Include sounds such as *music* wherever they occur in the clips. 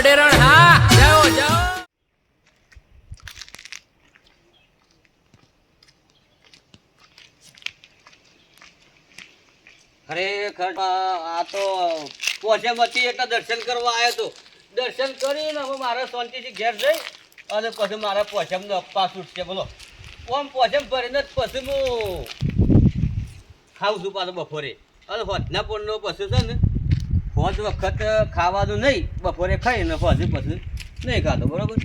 અડેરણ, હા, જાઓ જાઓ. ખરેખર આ તો પોસેમતી એટલે દર્શન કરવા આવ્યો તો. દર્શન કરીને હવે મારે શાંતિથી ઘેર જઈ અને પછી મારા પોસેમનો અપ્પા છૂટશે, બોલો. ઓમ પોસેમ ભરીને પછી હું ખાઉં છું પાછો બપોરે. અને હોજના પોળનો પછી છે ને હોજ વખત ખાવાનું નહીં, બપોરે ખાઈને હોજ પછી નહીં ખાતો બરાબર?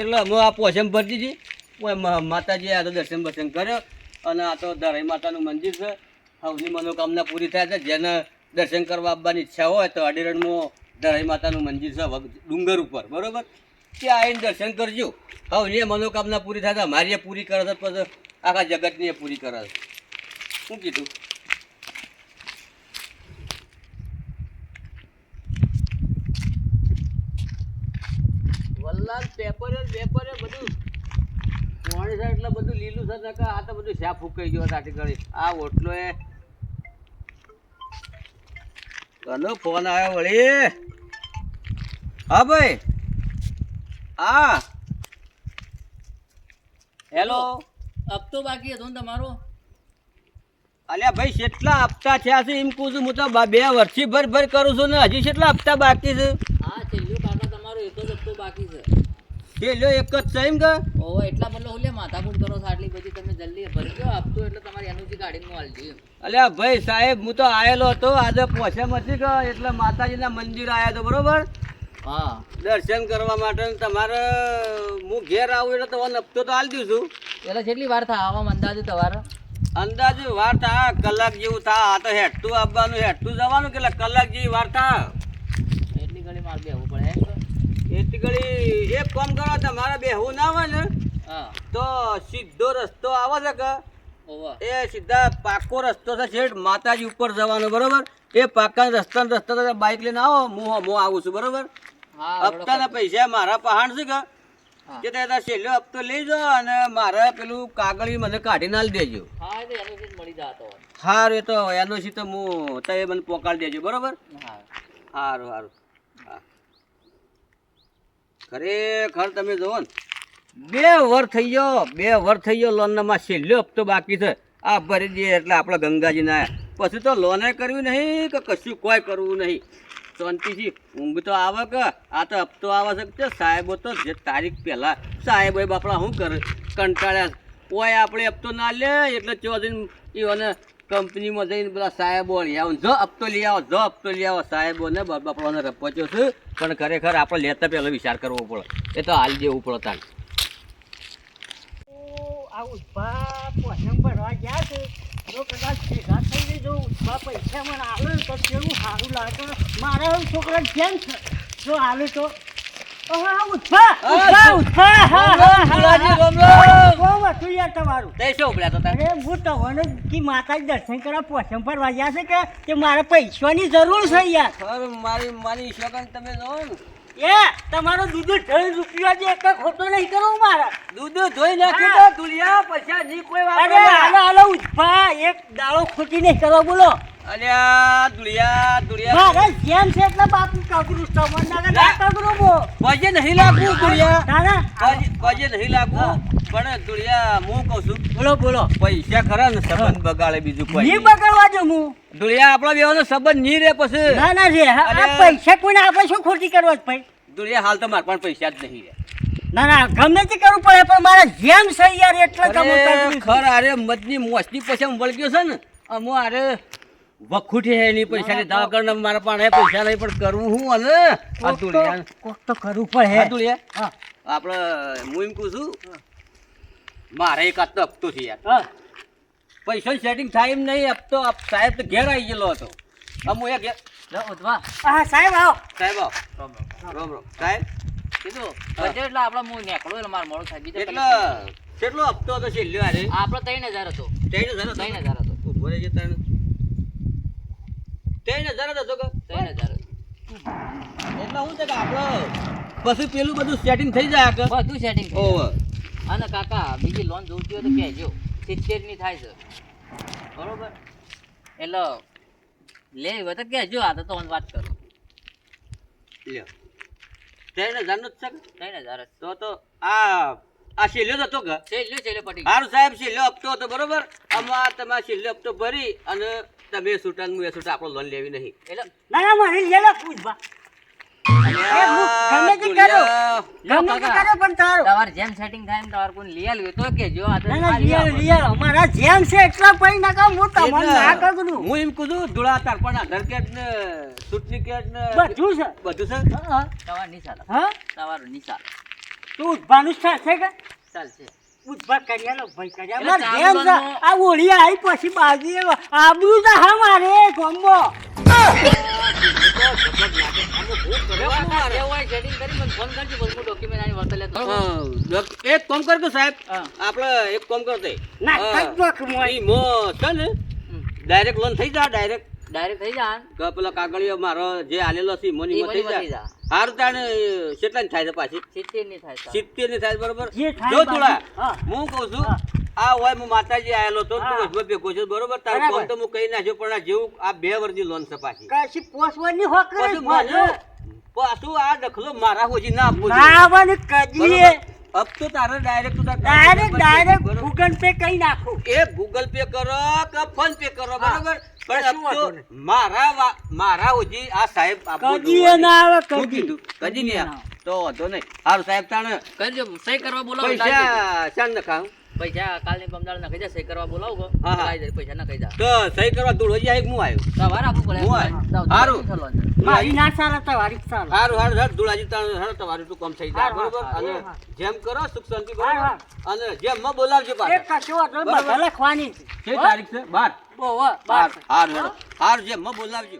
એટલે અમે આ પોછમ ભરતી દીધી. માતાજી આ તો દર્શન બર્શન કર્યો અને આ તો ધરાઈ માતાનું મંદિર છે. સૌની મનોકામના પૂરી થાય છે. જેને દર્શન કરવા આવવાની ઈચ્છા હોય તો અડીરણમાં ધરાઈ માતાનું મંદિર છે ડુંગર ઉપર, બરોબર? ત્યાં આવીને દર્શન કરજો. સૌની મનોકામના પૂરી થાય તો અમારી પૂરી કરે છે આખા જગતની પૂરી કરે છે. શું કીધું? વલ્લાલ પેપર પેપર બધું. પાણી છે એટલે બધું લીલું છે ને આ તો બધું શાપ ફૂંકાઈ ગયો તાટી ગળી આ ઓટલો એ. કનો ફોન આવ્યો વળી. હા ભાઈ. હા. હેલો હપ્તો બાકી હતો ને તમારો? અલ્યા ભાઈ કેટલા હપ્તા થયા છે એમ કહું છું હું તો બે વર્ષથી ભર ભર કરું છું ને હજી કેટલા હપ્તા બાકી છે હા છેલ્લું કાકા તમારો એક જ હપ્તો બાકી છે. તે લ્યો એક જ છે એમ કે? ઓહો એટલા બદલો ઓલે માથા માથાકૂટ કરો છો આટલી બધી તમે જલ્દી ભરી દો આપતો એટલે તમારી એનર્જી કાઢીને હું આલજો એમ. અલ્યા ભાઈ સાહેબ હું તો આવેલો હતો આજે પોસેમાંથી કે એટલે માતાજીના મંદિર આવ્યા તો બરોબર? હા. દર્શન કરવા માટે તમારે હું ઘેર આવું એટલે તમારે હપ્તો તો હાલ દઉં છું એટલે કેટલી વાર થાય? આવા અંદાજે તમારે? અંદાજે વાર થા કલાક જેવું થા આ તો હેઠતું આવવાનું હેઠતું જવાનું કેટલા કલાક જેવી વાર થા એટલી ઘડી મારે આવવું પડે? એટલી એક કામ કરો તમારે બેહવું ના હોય ને તો સીધો રસ્તો આવે છે કે? એ સીધા પાકો રસ્તો છે શેઠ માતાજી ઉપર જવાનો બરોબર? એ પાકા રસ્તા રસ્તા બાઇક લઈને આવો હું હું આવું છું બરોબર? હપ્તાના પૈસા મારા પહાણ છે કે. કે ત્યાં છેલ્લો હપ્તો લઈ જાઓ અને મારે પેલું કાગળી મને કાઢીને આલી દેજો. હાર એ તો એનો સી તો હું તો એ મને પોકાડી દેજો બરોબર? સારું સારું ખરેખર તમે જુઓ ને, બે વર થઈ ગયો, બે વર થઈ ગયો લોનનામાં છેલ્લો હપ્તો બાકી છે. આ ભરી દઈએ એટલે આપણે ગંગાજીના પછી તો લોને કરવી નહીં કે કશું કોઈ કરવું નહીં. શાંતિથી ઊંઘ તો આવે કે, આ તો હપ્તો આવે છે. સાહેબો તો જે તારીખ પહેલાં સાહેબો બાપડા શું કરે? કંટાળ્યા કોઈ આપણે હપ્તો ના લે, એટલે ચોધીને ઈઓને કંપનીમાં જઈને બધા સાહેબો લઈ આવો. જો હપ્તો લઈ આવો, જો હપ્તો લઈ આવો. સાહેબોને બાપ- બાપડાને રપચ્યો છે. પણ ખરેખર આપણે લેતા પહેલો વિચાર કરવો પડે. એ તો હાલ જેવું પડે તાન. આ ઊભા પોસમ ભરવા ગયા છે. જો કદાચ ભેગા થઈને જો ઊભા પૈસા મને આવે તો કેવું સારું લાગે. મારા છોકરા જેમ છે. જો આવે તો દર્શન કરવા પોસમ ભરવા ગયા છે કે મારે પૈસાની જરૂર છે યાર. મારી મારી શોખન તમે જો એ તમારો દૂધ ત્રણ રૂપિયા જે એક ખોટો નહીં કરો મારા. દૂધ ધોઈ નાખી દો દુલિયા પૈસા ની કોઈ અરે વાપરે હાલો હાલો એક દાળો ખોટી નહીં કરો બોલો. અલ્યા દુળિયા દુલિયા અરે જેમ છે એટલે બાપુ ના ના. બો પજે નહીં લાગવું દુળિયા તારા પજે- નહીં લાગવું. પણ દુળિયા હું કહું છું બોલો બોલો. પૈસા ખરા ને સંબંધ બગાડે બીજું કોઈ નહીં. બગાડવા જો હું. દુળિયા આપણા બેવાનો સંબંધ નહીં રે પછી. ના ના રે આ. પૈસા કોઈને આપણે શું ખોટી કરવા ભાઈ? દુલિયા હાલ તો મારે પણ પૈસા જ નહીં રે ના ના ગમે તે કરવું પડે પણ મારા જેમ છે યાર એટલે ગમે ખરા અરે મજની મોસની પછી વળગ્યો છે ને અમો અરે વખૂટી હે નહીં પૈસા ની દવાખાને મારા પાસે પૈસા નહીં પણ કરવું હું અને આ કોક તો કરવું પડે. હે હા. આપણે હું એમ કહું છું મારે એક આટલો હપ્તો છે યાર. પૈસો સેટિંગ થાય એમ નહીં હપ્તો સાહેબ તો ઘેર આવી ગયેલો હતો. અમુ એ ઘેર હા સાહેબ આવો. સાહેબ આવો. રોમ રોમ. સાહેબ કીધું બજેટ એટલે આપણે હું નીકળું એટલે મારે મોડું થાય. બીજું એટલે કેટલો હપ્તો હતો છેલ્લો અરે આપણો ત્રણ હજાર હતો. ત્રણ હજાર હતો? ત્રણ હજાર હતો. ઊભો રહેજે ત્રણ ત્રણ હજાર જ હતો કે? ત્રણ હજાર એટલે શું છે કે આપણો પછી પેલું બધું સેટિંગ થઈ જાય કે બધું સેટિંગ ઓહો અને કાકા બીજી લોન જોઈતી હોય તો કહેજો. સિત્તેરની થાય છે. બરોબર? એટલે લે હોય તો કહેજો આ તો તમને વાત કરો. લ્યો ત્રણ હજારનો જ છે? ત્રણ હજાર તો તો આ આ છેલ્લો હતો કે? છેલ્લું છેલ્લું પટી ગયું. સાહેબ છેલ્લો હપ્તો હતો બરોબર? આમાં તમે છેલ્લો હપ્તો ભરી અને તમે છૂટા હું એ છૂટા આપણે લોન લેવી નહીં. એટલે ના ના મારે લે લે પૂછવા અમારા બધું છે. તું ઉઠવાનું જ થશે કે? ચાલશે ઉઠવા કર્યા લો ભાઈ કર્યા. મારે જેમ છે આ ઓળી આવી પછી બાજુ આબરું તો હા મારે કોમ્બો એક કોમ કર સાહેબ. આપણે એક કોમ કરતે. ડાયરેક્ટ લોન થઈ જા ડાયરેક્ટ ડાયરેક્ટ થઈ જા. કે પેલો કાગળિયો મારો જે આલેલો છે મોની થઈ જા. હારું તાણે કેટલા ની થાય છે પાછી? સિત્તેરની થાય. સિત્તેરની થાય બરોબર? જો થોડા હું. કહું છું આ હોય હું માતાજી આયેલો તો હા. તું વચમાં ભેગો છું બરોબર? તારે ફોન તો હું કહી નાખ્યો પણ આ જેવું આ બે વર્ષની લોન છે પાછી. કાશી પોસવાની હોક કરે પાછું આ દખલો મારા હોજી ના આપવો ના આવવાનું કદીએ બરોબર? તો તારે ડાયરેક્ટ તું ડાયરેક્ટ ડાયરેક્ટ ગૂગલ પે કઈ નાખું? એ ગૂગલ પે કરો કે ફોન પે કરો બરાબર? પણ મારા મારા હોજી આ સાહેબ કદીએ ના આવે કદી. કીધું? કદી નહીં આવે. તો વાંધો નહીં. સારું સાહેબ તાણે કરજો સહી કરવા બોલાવો પૈસા ચાંદ જજો. પૈસા કાલની પમદાડ નાખી જા સહી કરવા બોલાવો હા, હા. પૈસા નાખી જા. તો સહી કરવા દૂર હોજી એક હું આવ્યો સવાર આપવું પડે હું આય. હારું. મારી ના ચાલે તમારી ચાલે હારું હારું હારું ધૂળાજી તાણ હારું તમારું તું કામ થઈ જાય બરોબર? અને જેમ કરો સુખ શાંતિ બરોબર? અને જેમ માં બોલાવજો એક કશો લખવાની છે. તારીખ છે? હો. હારું જેમ માં બોલાવજો.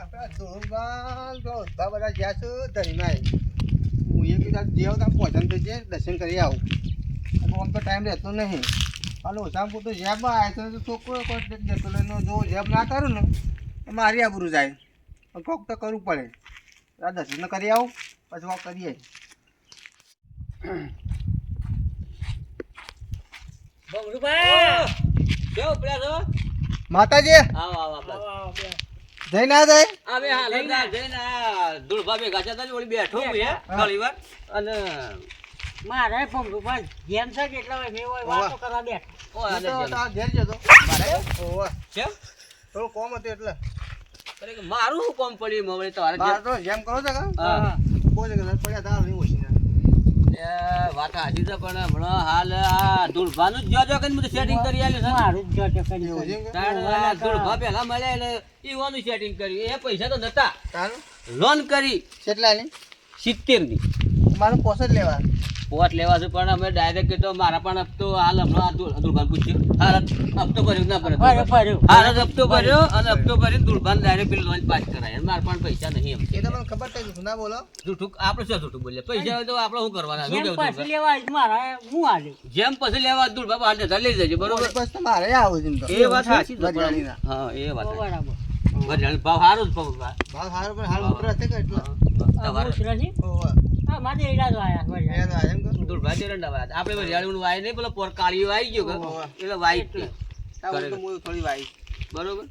આપણા ધોળબાલ તો બધા ગયા છે ધરીમાં હું એ કીધું દેવ ત્યાં પહોંચન થઈ જાય દર્શન કરી આવું. ફોન આમ તો ટાઈમ રહેતો નહીં. હાલો ઓછામાં પૂરતો જેબમાં આવે છે તો છોકરો જતો લઈને જો જેબ ના કરું ને તો મારી આબરું જાય. પણ કોક તો કરવું પડે. આ દર્શન કરી આવું પછી વાત કરીએ. માતાજી! આવો આવો આવો. જઈ ના જાય હવે હાલ જ ના આ ધૂળભા ભેગા તા ને વળી બેઠો હું હે ઘણી વાર અને મારે ભમરૂભાઈ જેમ છે કે એટલા હોય, મેં હોય વાતો કરવા બેઠા. ઓ આને તો. ઘેર જતો ઓવે. કેમ? થોડું કોમ હતું એટલે કે મારું કોમ પડ્યું મવળી તમારે? તો જેમ કરો છો કે હા. કોઈ જગ્યાએ પડ્યા તાર નહીં વાત છે પણ હમણાં હાલ આ ધૂળભાનું જ જોજો કે બધું સેટિંગ કરી આલ્યું છે. મારું જ જોજો કરી એવું છે કરી. કે? તાણે આ ધૂળભા પહેલા મળ્યા એટલે ઈવાનું સેટિંગ કર્યું. એ પૈસા તો નતા. લોન કરી કેટલાની? સિત્તેરની મારું પોસ જ લેવા. પોટ લેવા છે પણ અમે ડાયરેક્ટ કીધો મારા પણ હપ્તો હાલ હમણાં ધૂળભાને પૂછ્યું. હાલ હપ્તો ભર્યો ના ભર્યો. હાલ જ હપ્તો ભર્યો અને હપ્તો ભરીને દુર્ભાન ડાયરેક્ટ પેલી લોન પાસ કરાય. મારા પણ પૈસા નહીં એમ. એ તો મને ખબર થઈ જૂઠું ના બોલો. જૂઠું આપણે શું જૂઠું બોલીએ? પૈસા હોય તો આપણે શું કરવાના? શું જેમ કેવું પાછી લેવા મારા હું હાલે? જેમ પછી લેવા ધૂળભા હાલ જતા લઈ જજો બરોબર? પછી તો મારે આવું છે એ વાત સાચી. હા એ વાત બરાબર. ભાવ સારો જ ભાવ ભાવ. ભાવ સારો પણ હાલ ઉતરા છે કે એટલા? તમારે. મારે એડા આયા વાયા. આપણે વરિયાળીનું વાય નહીં પેલો પોર કાળીઓ આવી ગયો એટલે હું થોડી વાઈ બરોબર?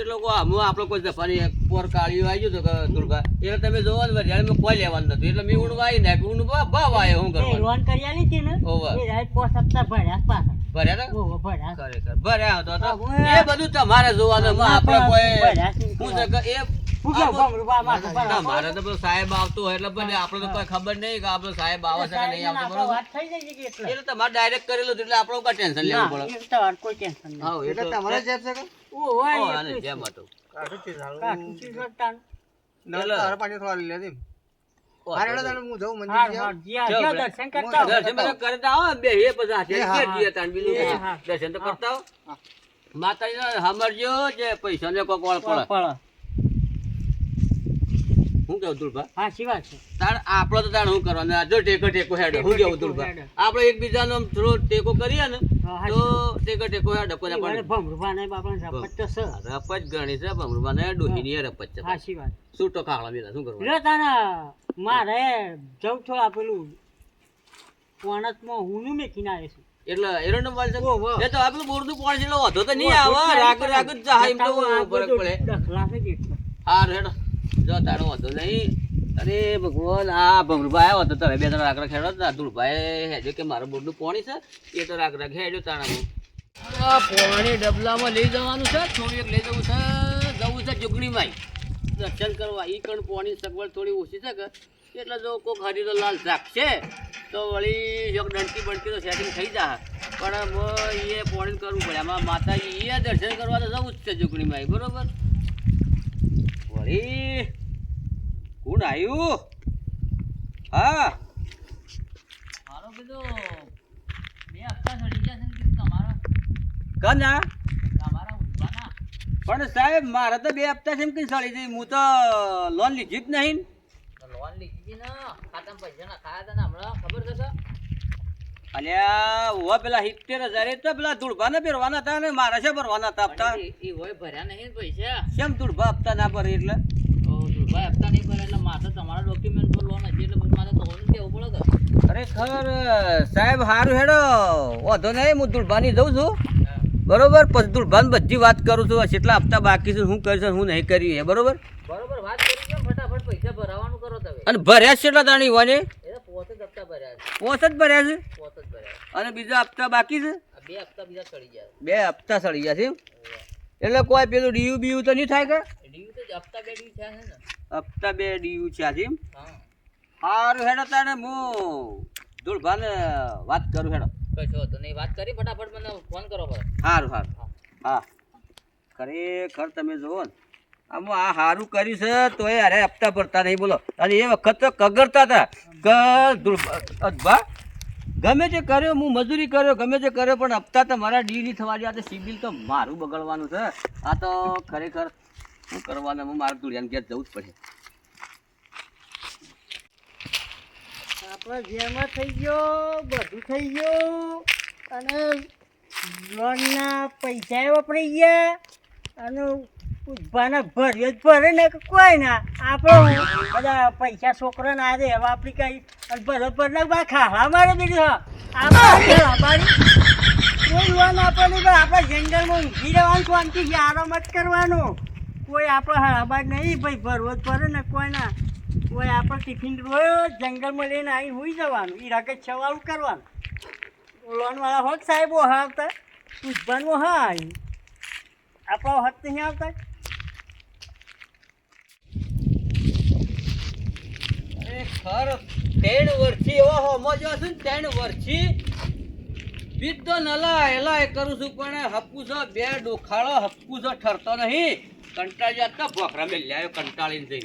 એ લોકો આમ આપણો કોઈ જફાની પોર કાળીઓ આવી ગયો તો દુર્ગા એટલે તમે જોવો ને વરિયાળીમાં કોઈ લેવાનું નથી. એટલે મેં ઊંડ વાઈ ને ઊંડ ભાવ ભાવ આવ્યો શું લોન કરી આલી હતી ને. પોસ હપ્તા ભર્યા પાછા. ભર્યા તા? ભર્યા ખરેખર. ભર્યા હતો તો. એ બધું તમારે જોવાનું. આપણે કોઈ. શું એ મારે તો સાહેબ આવતો હોય એટલે પછી આપણે તો કોઈ ખબર નહીં કે આપણો સાહેબ આવે છે કે નહીં આવતો વાત થઈ જાય છે એટલે. એટલે તમારે ડાયરેક્ટ કરેલું એટલે આપણે કોઈ ટેન્શન લેવું પડે કોઈ ટેન્શન નહીં. એટલે તો- તમારે જેબ છે કે ઓ, એ જેમ હતું. કાઢું છે સારું. કાઢું છે સરતાનું. ના, એટલે- તારા પાણી થોડા લઈ લેતી. ઓ, હારે હેડો તાણે હું જાઉં મંદિર હારું, જાઉં. હારું. જ્યાં- ચાલો, જ્યાં ભાઈ. દર્શન કરતા દર્શન બધા કરતા આવો ને બે હે પછી હાથે એ હા, ઘેર જઈએ તાણ બીજું એ કશું. હા. દર્શન તો કરતા આવો સમરજો જે પૈસા ને કોક વાળ પડે પડે. હું કેવું દુર્ભા સાચી વાત છે. તાર આપણો તો તાણ શું કરવાનું? આ જો ટેકો ટેકો હેડે હું કેવું દુર્ભા આપણે એકબીજાનો થોડો ટેકો કરીએ ને તો ટેકો ટેકો હેડે કોઈ એ વડે પણ ભમરૂભાને બાપાને રપટ તો છે. રપત ગણી છે ભમરૂભાને ડોહી ની રપત છે સાચી વાત. છૂટો કાળા મેલા શું કરવાનું? લ્યો તાના મારે જવું થોડું આ પેલું પોણતમાં હુંનું મેકીને આવે છે. એટલે એરંડમ વાળ છે? એ તો આપણું બોરનું પાણી એટલે વધો તો નહીં આવે. રાગ રાગ જ જાય એમ તો ફરક પડે. ડખલા છે કે એટલે. હાર હેડો. જો તારો વાંધો નહીં. અરે ભગવાન, આ ભમરુભાઈ આવ્યો તો તમે બે ત્રણ રાખડા ખેડો ને ધૂળભાઈ હેજો કે મારું બોર્ડનું પોણી છે? એ તો રાખડા ખેડ્યો તાણાનું આ પોણી ડબલામાં લઈ જવાનું છે. થોડું એક લઈ જવું છે. જવું છે જુગણીમાં દર્શન કરવા. એ કણ પોણી સગવડ થોડી ઓછી છે કે? એટલે જો કોક હરીનો લાલ શાક છે, તો વળી જો ડંકી બનકી તો સેટિંગ થઈ જાય. પણ એ પોણી કરવું પડે. આમાં માતાજી એ દર્શન કરવા તો જવું જ છે જુગણીમાં બરોબર? વળી કોણ આવ્યું હા. મારો કીધું બે હપ્તા સડી ગયા છે કીધું તમારા. કના? તમારા ઉઠવાના પણ સાહેબ મારે તો બે હપ્તા છે એમ કઈ સળી જઈ હું તો લોન લીધી જ નહીં. લોન લીધી હતી ને ખાતામાં પૈસા ના ખાયા હતા હમણાં ખબર છે અલ્યા ઓ પેલા સિત્તેર હજાર એ તો પેલા ધૂળભાને ભરવાના હતા ને મારા છે ભરવાના હતા હપ્તા. એ- એ હોય ભર્યા નહીં પૈસા. કેમ ધૂળભા હપ્તા ના ભરે એટલે? દુર્ભાઈ હપ્તા નહીં ભરે એટલે મારે તમારા ડોક્યુમેન્ટ પર લોન હતી એટલે મારે તો હોવાનું કેવું પડે ખરેખર સાહેબ સારું હેડો. વાંધો નહીં હું ધૂળભાની જઉં છું. બરોબર? પછી ધૂળભાને બધી વાત કરું છું. કેટલા હપ્તા બાકી છે હું કરીશ હું નહીં કરી એ બરોબર? બરોબર વાત કરી ફટાફટ પૈસા ભરાવાનું કરો તમે. અને ભર્યા છે કેટલા દાણી એ પોતે જ હપ્તા ભર્યા છે. જ ભર્યા છે? પોત જ ભર્યા અને બીજા હપ્તા બાકી છે? બે હપ્તા બીજા સડી ગયા બે હપ્તા સળી ગયા છે એટલે કોઈ પેલું ડીયુ બીયુ તો નહીં થાય કે? હપ્તા બે ડીયુ થયા છે ને. હપ્તા બે ડીયુ છે આજે એમ? હા. સારું હેડો તને હું ધૂળભાને વાત કરું હેડો. કશો તો નહીં વાત કરી ફટાફટ મને ફોન કરો પર સારું સારું હા. ખરેખર તમે જુઓ ને આમાં આ સારું કર્યું છે તોય અરે હપ્તા ભરતા નહીં બોલો. અને એ વખત તો કગરતા હતા. કે અધભા ગમે તે કર્યો હું મજૂરી કર્યો ગમે તે કર્યો પણ હપ્તા તો મારા ડીની થવાની આ તો સિબિલ તો મારું બગડવાનું છે. આ તો ખરેખર શું કરવાનું? હું મારા ધૂળિયાને ઘેર જવું જ પડે. આપણે જેમાં થઈ ગયો, બધું થઈ ગયું. અને લોનના પૈસા વપરાઈ ગયા. અને ઉભવાના ભર્યો જ ભરે ને કોઈ ના આપણે બધા પૈસા છોકરાને આ દે આપણી કઈ અને ભરો ના બા ખાવા મારે બીજું આપણે લોન આપણને આપણે જંગલમાં ઊંઘી રહેવાનું, શાંતિથી આરામ જ કરવાનો. કોઈ આપણે હરાબાદ નહીં, ભાઈ ભરવો જ ભરે ને કોઈ ના કોઈ આપણે ટિફિન રોજ જંગલમાં લઈને આવી હોઈ જવાનું. એ રાગે છવાળું કરવાનું. લોનવાળા હોત સાહેબો હા આવતા. પૂછવાનું હા આવી આપણો હાથ નહીં આવતા. ખરેખર ત્રણ વર્ષથી એવા હોમો જો ને ત્રણ વર્ષથી તો નલા એલા એ કરું છું, પણ હપ્પુસો બે ડોખાળો હપ્પુસો ઠરતો નહીં. કંટાળી જતા ભોખરા મેલ્યા આવ્યો કંટાળીને જઈ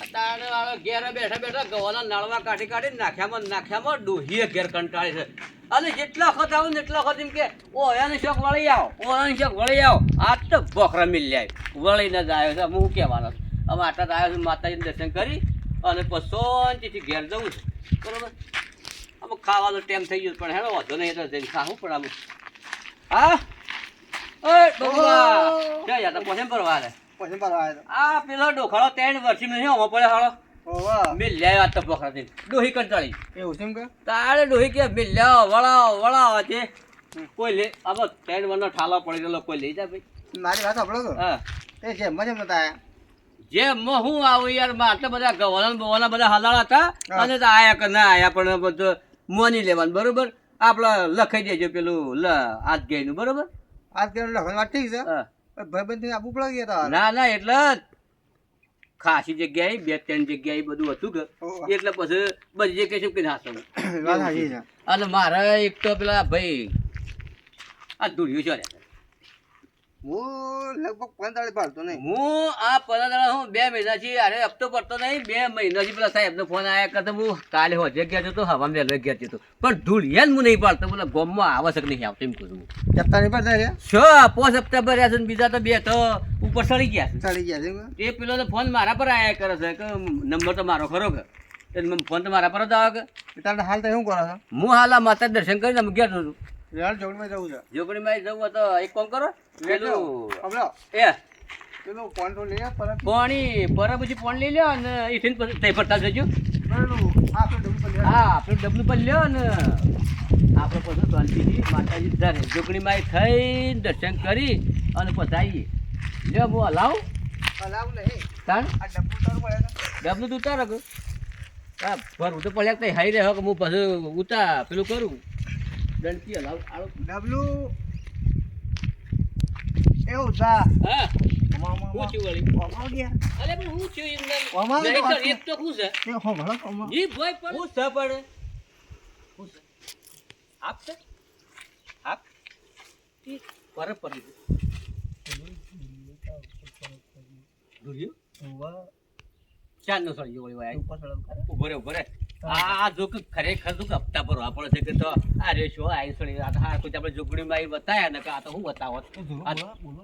અત્યારે વાળો ઘેર બેઠા બેઠા ગવાના નાળવા કાઢી કાઢી નાખ્યામાં નાખ્યામાં ડોહીએ ઘેર કંટાળી છે. અને જેટલા વખત આવું ને એટલા વખત એમ કે, ઓ, એને શોખ વળી આવો, ઓ, એને શોખ વળી આવો. આ તો ભોખરા મિલ્યા વળીને જ આવ્યો છે. હું કહેવાનો? હવે આટલા જ આવ્યો છું માતાજીનું દર્શન કરી અને પછી ઘેર જવું છે. બરોબર? અમુક ખાવાનો ટાઈમ થઈ ગયો પણ હેડો, વાંધો નહીં તો જઈને ખાવું પણ આમ. હા? આ પેલો ડોખાળો ત્રણ વર્ષથી નહીં પડે હાળો ઓવા લ્યા આ તો પકડાતી ડોહી કંટાળી. એવું છે કે? તારે ડોહી કે મેં લ્યાવો વળાવો વળાવો કોઈ લે આવો ત્રણ વર્ષનો ઠાલો પડી ગયેલો કોઈ લઈ જા ભાઈ. મારી વાત સાંભળો તો હા. તે જેમ હું આવું યાર મારે આટલા બધા ગવાના બવાના બધા હાલાળા હતા. અને આયા કે ના આયા પણ બધું મોની લેવાનું બરોબર? આપડે લખાઈ દેજો પેલું લ આજ ગઈનું બરોબર? આજ કે લગન વાત ઠીક છે? ભાઈબંધ આપવું પડે ગયા તાર ના ના એટલે ખાસી જગ્યાએ બે ત્રણ જગ્યાએ બધું હતું કે. એટલે પછી બધી જગ્યાએ શું કે છે. અને મારા એક તો પેલા ભાઈ આ દુર્યો છે હું લગભગ પંતાળીસ ભરતો નહીં. હું આ પંદર હું બે મહિનાથી અરે હપ્તો પડતો નહીં બે મહિનાથી પેલા સાહેબનો ફોન આવ્યા કરતા હું કાલે હોજે ગયા જતો હવા મેલો ગયા જતો. પણ ધૂળિયાન હું નહીં પાડતો બોલે ગોમમાં આવશ્યક નહીં આવતો એમ કહું છું હું. જપ્તા નહીં પડતા રે છ પોસ હપ્તા ભર્યા છે ને બીજા તો બે તો ઉપર સડી ગયા છે. ચડી ગયા છે એ પેલો તો ફોન મારા પર આયા કરે છે કે નંબર તો મારો ખરો કે. ફોન તો મારા પર જ આવે કે. તારે હાલ તો શું કરો છો? હું હાલ આ માતા દર્શન કરીને અમે ગયા છું. રેલ જોડમાં જવું છે. જોગણીમાં જવું તો એક કોમ કરો પેલું હમણાં એ પેલું કોણ તો લઈ પર પાણી પર પછી પાણી લઈ લ્યો અને ઇથિન પછી તે પર લઈ જજો. હા આપણે ડબલું પર લ્યો ને આપણે પછી શાંતિથી માતાજી ધારે જોગણીમાં થઈને દર્શન કરી અને પછી આવીએ. લ્યો હું હલાવ હલાવું નહીં તાણ? ડબલું તું ઉતારો હા ભર તો પડ્યા તઈ હાઈ રહ્યો કે હું પછી ઉતા પેલું કરું. દંડકી હલાવ. આળો ડબલું. એવું જા. હા. હું છું વળી? ઓમાં ગયા. અલે પણ હું છું એમ ના- ઓમાં નહીં તો સર, એક તો હું છે? એ ભાઈ પણ હું છે પણ? હું છે. આપ છે? આપ? ઈ પર પર દુર્યું ચાર નો સળિયો વળી વાય ઉપર રે આ જો કે ખરેખર જો હપ્તા છે કે તો સળી હા આપણે ને કે તો હું બોલો.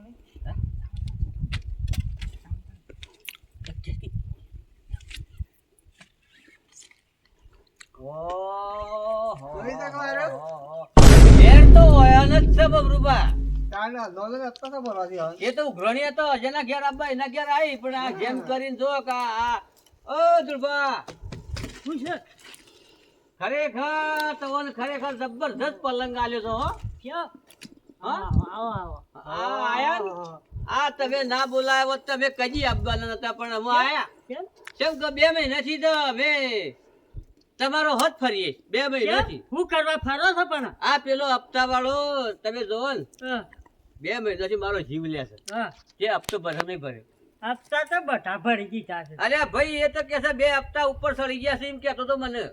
એ તો ઉઘરણી હતો જેના ઘેર આબા એના ઘેર આવી પણ આ જેમ કરીને જો કે આ ઓ દુર્બા શું છે? ખરેખર તમને ખરેખર જબરદસ્ત પલંગ આલ્યો છો હો. ક્યાં? હા? આવો આવો આ આયા આ તમે ના બોલાયો તમે કજી આપવાના નતા પણ અમે આયા. કેમ? કે બે મહિનાથી તો અમે તમારો હદ ફરીએ. બે મહિનાથી? હું કરવા ફરો છો પણ? આ પેલો હપ્તા વાળો તમે જોવો ને બે મહિનાથી મારો જીવ લે છે. જે હપ્તો ભરે નહીં ભર્યો. હપ્તા તો બધા ભરી દીધા છે. અરે ભાઈ એ તો કે છે બે હપ્તા ઉપર સડી ગયા છે એમ કેતો તો મને.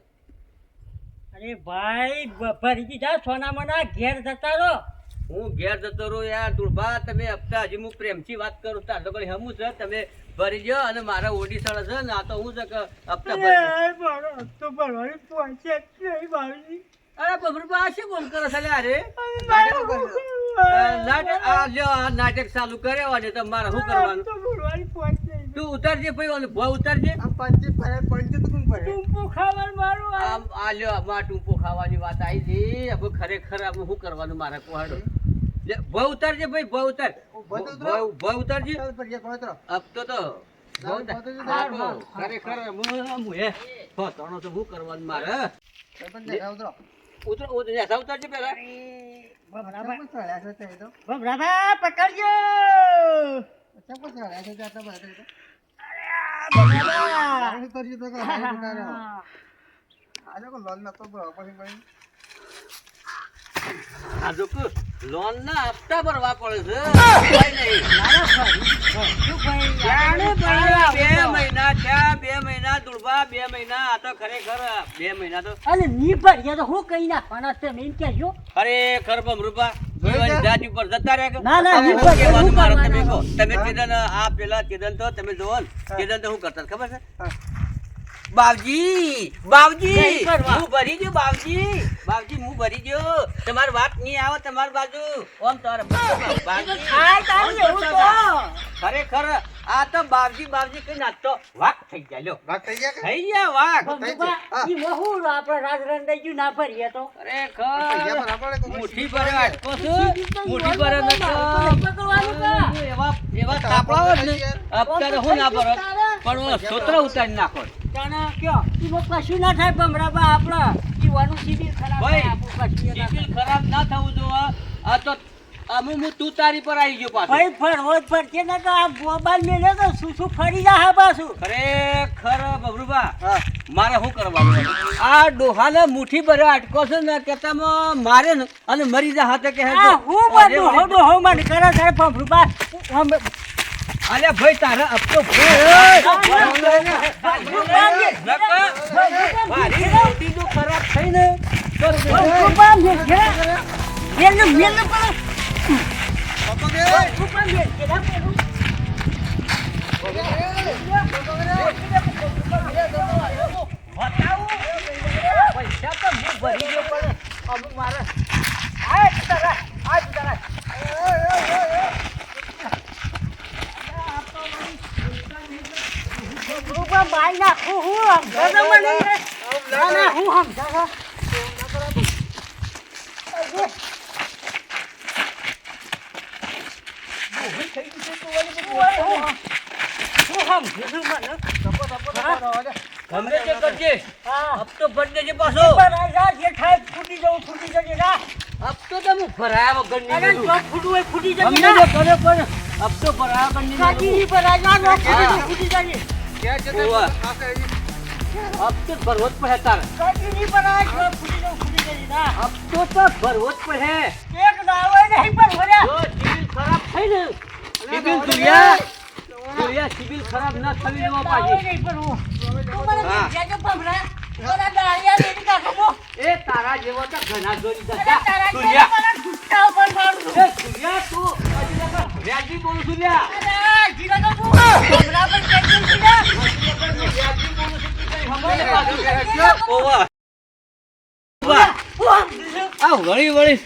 અરે ભાઈ ભરી દીધા સોના મના ઘેર જતા રહો. હું ઘેર જતો રહું યાર દુર્ભા તમે હપ્તા હજી હું પ્રેમથી વાત કરું તાર તો કઈ હમું છે તમે ભરી ગયો અને મારા ઓડી સળ છે ને આ તો હું છે કે હપ્તા ભરી મારો હપ્તો ભરવાની પહોંચે નહીં મારી. અરે બબરુબા આ શું બોલ કરો છે અરે નાટક ચાલુ કર્યો અને તમારે શું કરવાનું. તું ઉતારજે ભાઈ ઓલે ભો ઉતારજે. આલ્યો ફરે? ટૂંપું ખાવાનું વાત આવી છે. હવે ખરેખર હવે શું કરવાનું મારે કોહાડો? ભો ઉતારજે ભાઈ ભો ઉતાર. ભો ઉતારજે? હપ્તો તો તો. ખરેખર હું હે તો શું કરવાનું મારે. ઉતર. ઉતર ઉતારજે પેલા તો. પકડજો. *laughs* લોન નતો ભરવો પછી પછી. આ જો કે ના હપ્તા ભરવા પડે છે. કોઈ નહીં. શું ભાઈ? જાણે ભાઈ, આવો બે મહિના થયા બે મહિના દુર્બા બે મહિના આ તો ખરેખર બે મહિના તો અરે ની ભરીએ તો હું કઈ નાખવાના છે? મેં કહેજો ખરેખર બમરૂપા જીવન જાત ઉપર જતા રહ્યા ના, ના, તમે મારે કહો. તમે ચેતન આ પેલા કેદન તો તમે જોવો કેદન તો હું કરતા ખબર છે? બાવજી બાવજી હું ભરી ગયો બાવજી. બાવજી હું ભરી ગયો. તમાર વાત નહીં આવે તમારી બાજુ. ઓમ તારે બાવજી ખરેખર આ તો બાપજી બાપજી કઈ નાચતો વાક થઈ ગયા લ્યો. વાક થઈ ગયા થઈ ગયા વાક. ઈ વહુ આપણે રાજરંડાઈ ગયું ના ભરીએ તો. અરે ખર મુઠી ભરે વાટકો છે. પકડવાનું કા? નતો એવા એવા તાપડાઓ જ ને અત્યારે હું ના ભરો પણ સોતરા ઉતારી નાખો. જાણે કયો, ઈમાં કશું ના થાય બમરાબા આપણા ઈ વાનું શિબિર ખરાબ ભાઈ, ના ખરાબ ના થવું જોઈએ. આ તો અમુ હું તું તારી પર આવી ગયો પાછો ભાઈ ફરવો જ કે ના તો આ મોબાઈલ મેલે તો શું શું ફરી જા જાય પાછું ખરેખર બબરુબા હા. મારે શું કરવાનું આ ડોહાને મુઠ્ઠી ભરે અટકો છે ને કેતામાં મારે ને અને મરી જા હાથે કે હું બધું હો મને કરે છે હમ અલ્યા ભાઈ તારે અપતો મારી રોટી તો ખરાબ થઈને તો મેલ મેલ પર પપ્પા બે. ભમરૂપા મેલ છે ના પેલું પૈસા તો હું ભરી ગયો પણ અમુક મારે આ તારા આ તારા ભમરૂપા માઈ નાખું હું સમજાતો મને ના ના હું સમજાતો હું સમજુ છું મને ગમે તે કરજે. હા. હપ્તો ભરી દેજે પાછો. બરાબર આ જે થાય ફૂટી જવું ફૂટી જજે ના હપ્તો તો હું ભરાયા વગર અરે નહીં જો ફૂટવું હોય ફૂટી જજે ના તે કરે પણ ભરાય ના નો ફૂટી જ જ જો ફૂટી ફૂટી ના તો જ એક નહીં ભર્યા. જો સિબિલ ખરાબ થઈ ને સૂર્યા સૂર્યા સિબિલ ખરાબ ના થવી દેવા પાછી એ તારા જેવો તો ઘણા જોઈ જતા સૂર્યા સૂર્યા તું વ્યાજી બોલું છું. આ વળી વળી.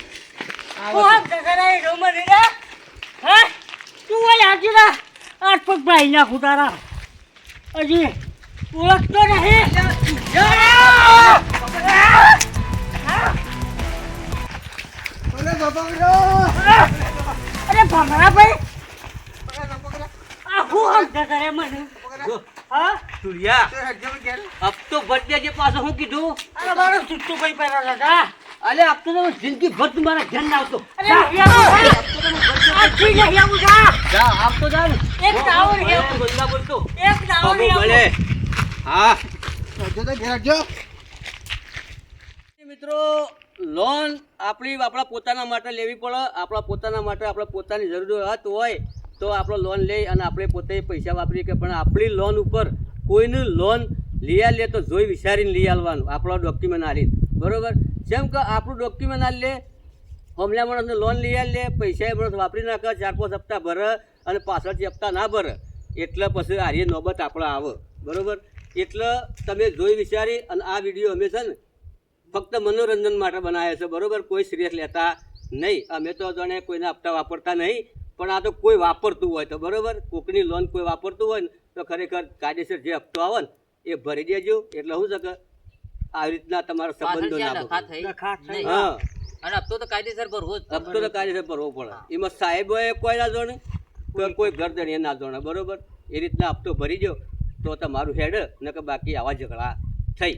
તું ઓય હાજીરા આઠ પગ ભાઈ નાખું તારા. હજી ઓળખતો નહીં અરે અરે ભમરા ભાઈ. આખું આમ કરે મને. હા? તે ઘેર. હપ્તો ભરજે જે પાછો હું કીધું? અરે મારો ચુટ્ટુ ભાઈ પહેરા હતા. અરે હપ્તો તો જિંદગી ભર તું મારા ધ્યાન ના આવતો. અરે મિત્રો લોન આપણી આપણા પોતાના માટે લેવી પડે. આપણા પોતાના માટે આપણે પોતાની જરૂરિયાત હોય તો આપણે લોન લઈ અને આપણે પોતે પૈસા વાપરીએ કે પણ આપણી લોન ઉપર કોઈનું લોન લઈ લે તો જોઈ વિચારીને લઈ આવવાનું આપણો ડોક્યુમેન્ટ આલીને બરોબર? જેમ કે આપણું ડોક્યુમેન્ટ આલી લે હમણાં માણસને લોન લઈ લે પૈસા એ માણસ વાપરી નાખે ચાર પાંચ હપ્તા ભરે અને પાછળથી હપ્તા ના ભરે. એટલે પછી આર્ય નોબત આપણે આવે. બરોબર? એટલે તમે જોઈ વિચારી અને આ વીડિયો અમે છે ને ફક્ત મનોરંજન માટે બનાવે છે. બરોબર? કોઈ સિરિયસ લેતા નહીં. અમે તો જાણે કોઈના હપ્તા વાપરતા નહીં પણ આ તો કોઈ વાપરતું હોય તો. બરોબર? કોકની લોન કોઈ વાપરતું હોય ને તો ખરેખર કાયદેસર જે હપ્તો આવે ને એ ભરી દેજો. એટલે શું શકે આવી રીતના તમારા સંબંધો ના. હા. અને હપ્તો તો કાયદેસર ભરવો હપ્તો તો કાયદેસર ભરવો પડે. એમાં સાહેબોએ કોઈ ના જોણે તો કોઈ ગરદણીએ ના જોણે બરોબર? એ રીતના હપ્તો ભરી દો તો તમારું હેડ ને કે બાકી આવા ઝઘડા થઈ.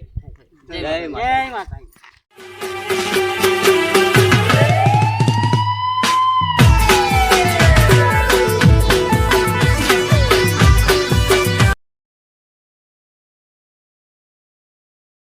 જય માતા